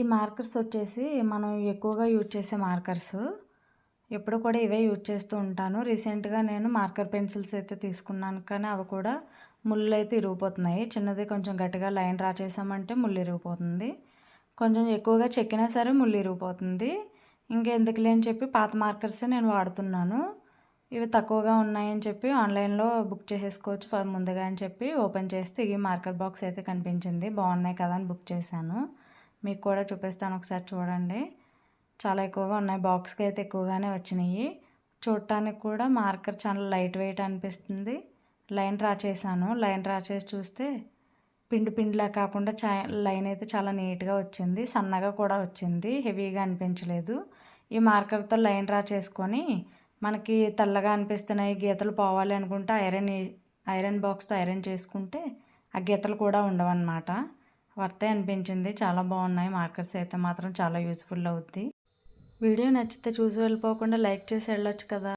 ఈ మార్కర్స్ వచ్చేసి మనం ఎక్కువగా యూజ్ చేసే మార్కర్స్. ఎప్పుడు కూడా ఇవే యూజ్ చేస్తూ ఉంటాను. రీసెంట్గా నేను మార్కర్ పెన్సిల్స్ అయితే తీసుకున్నాను కానీ అవి కూడా ముళ్ళు అయితే ఇరిగిపోతున్నాయి. చిన్నది కొంచెం గట్టిగా లైన్ డ్రా చేసామంటే ముళ్ళు ఇరిగిపోతుంది. కొంచెం ఎక్కువగా చెక్కినా సరే ముళ్ళు ఇరిగిపోతుంది. ఇంకెందుకులే అని చెప్పి పాత మార్కర్సే నేను వాడుతున్నాను. ఇవి తక్కువగా ఉన్నాయని చెప్పి ఆన్లైన్లో బుక్ చేసేసుకోవచ్చు ముందుగా అని చెప్పి ఓపెన్ చేస్తే ఈ మార్కర్ బాక్స్ అయితే కనిపించింది. బాగున్నాయి కదా అని బుక్ చేశాను. మీకు కూడా చూపిస్తాను ఒకసారి చూడండి. చాలా ఎక్కువగా ఉన్నాయి. బాక్స్కి అయితే ఎక్కువగానే వచ్చినాయి. చూడటానికి కూడా మార్కర్ చాలా లైట్ వెయిట్ అనిపిస్తుంది. లైన్ డ్రా చేశాను. లైన్ డ్రా చేసి చూస్తే పిండి పిండిలా కాకుండా చా లైన్ అయితే చాలా నీట్గా వచ్చింది. సన్నగా కూడా వచ్చింది. హెవీగా అనిపించలేదు. ఈ మార్కర్తో లైన్ డ్రా చేసుకొని మనకి తెల్లగా అనిపిస్తున్నాయి గీతలు పోవాలి అనుకుంటే ఐరన్ ఐరన్ బాక్స్తో ఐరన్ చేసుకుంటే ఆ గీతలు కూడా ఉండవన్నమాట. వర్తే అనిపించింది. చాలా బాగున్నాయి. మార్కర్స్ అయితే మాత్రం చాలా యూస్ఫుల్ అవుద్ది. వీడియో నచ్చితే చూసి వెళ్ళిపోకుండా లైక్ చేసి వెళ్ళొచ్చు కదా.